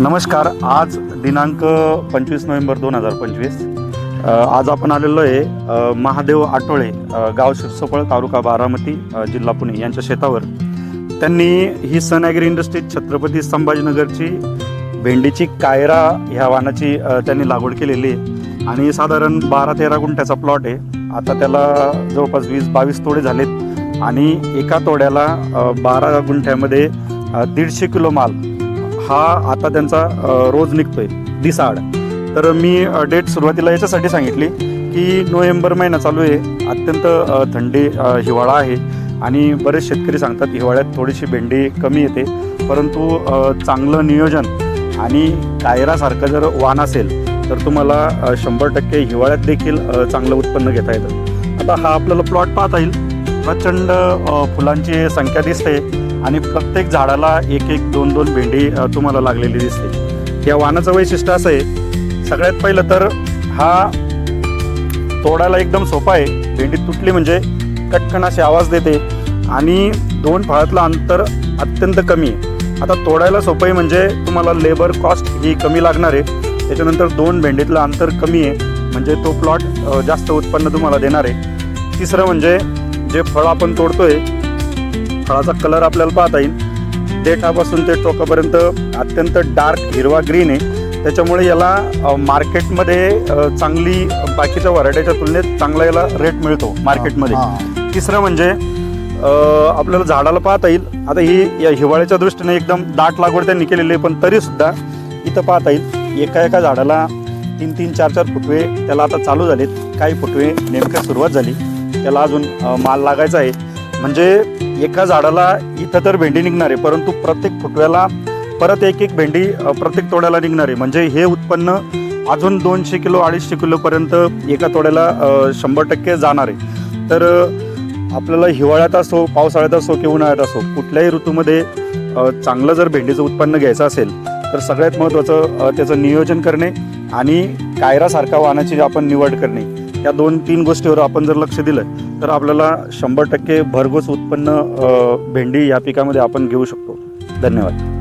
नमस्कार आज दिनांक पंचवीस नोव्हेंबर दोन हजार पंचवीस. आज आपण आलेलो आहे महादेव आटोळे गाव शिरसोपळ तालुका बारामती जिल्हा पुणे यांच्या शेतावर. त्यांनी ही सन ॲग्री इंडस्ट्रीज छत्रपती संभाजीनगरची भेंडीची कायरा ह्या वानाची त्यांनी लागवड केलेली आहे. आणि साधारण बारा तेरा गुंठ्याचा प्लॉट आहे. आता त्याला जवळपास वीस बावीस तोडे झालेत. आणि एका तोड्याला बारा गुंठ्यामध्ये दीडशे किलो माल हा आता त्यांचा रोज निघतोय दिसाड. तर मी डेट सुरुवातीला याच्यासाठी सांगितली की नोव्हेंबर महिना चालू आहे अत्यंत थंडी हिवाळा आहे आणि बरेच शेतकरी सांगतात हिवाळ्यात थोडीशी भेंडी कमी येते. परंतु चांगलं नियोजन आणि कायरासारखं जर वाण असेल तर तुम्हाला शंभर टक्के हिवाळ्यात देखील चांगलं उत्पन्न घेता येतं. आता हा आपल्याला प्लॉट पाहता येईल. प्रचंड फुलांची संख्या दिसते. आणि प्रत्येक झाडाला एक एक दोन दोन भेंडी तुम्हाला लागलेली दिसते. या वाहनाचं वैशिष्ट्य असं आहे सगळ्यात पहिलं तर हा तोडायला एकदम सोपा आहे. भेंडी तुटली म्हणजे कटकन अशी आवाज देते आणि दोन फळातलं अंतर अत्यंत कमी आहे. आता तोडायला सोपं आहे म्हणजे तुम्हाला लेबर कॉस्ट ही कमी लागणार आहे. त्याच्यानंतर दोन भेंडीतलं अंतर कमी आहे म्हणजे तो प्लॉट जास्त उत्पन्न तुम्हाला देणार आहे. तिसरं म्हणजे जे फळ आपण तोडतोय फळाचा कलर आपल्याला पाहता येईल. देठापासून ते टोकापर्यंत अत्यंत डार्क हिरवा ग्रीन आहे. त्याच्यामुळे याला मार्केटमध्ये चांगली बाकीच्या व्हरायटीच्या तुलनेत चांगला याला रेट मिळतो मार्केटमध्ये. तिसरं म्हणजे आपल्याला झाडाला पाहता येईल. आता ही या हिवाळ्याच्या दृष्टीने एकदम दाट लागवड त्यांनी केलेली आहे पण तरी सुद्धा इथं पाहता येईल एका एका झाडाला तीन तीन चार चार फुटवे त्याला आता चालू झालेत. काही फुटवे नेमक्या सुरुवात झाली. त्याला अजून माल लागायचा आहे. म्हणजे एका झाडाला इथं तर भेंडी निघणार आहे परंतु प्रत्येक फुटव्याला परत एक एक भेंडी प्रत्येक तोड्याला निघणार. आहे म्हणजे हे उत्पन्न अजून दोनशे किलो अडीचशे किलोपर्यंत एका तोड्याला शंभर टक्के जाणार. आहे तर आपल्याला हिवाळ्यात असो पावसाळ्यात असो किंवा उन्हाळ्यात असो कुठल्याही ऋतूमध्ये चांगलं जर भेंडीचं उत्पन्न घ्यायचं असेल तर सगळ्यात महत्त्वाचं त्याचं नियोजन करणे आणि कायरासारखा वाहनाची आपण निवड करणे या दोन तीन गोष्टीवर आपण जर लक्ष दिलं तर आपल्याला शंभर टक्के भरघोस उत्पन्न भेंडी या पिकामध्ये आपण घेऊ शकतो. धन्यवाद.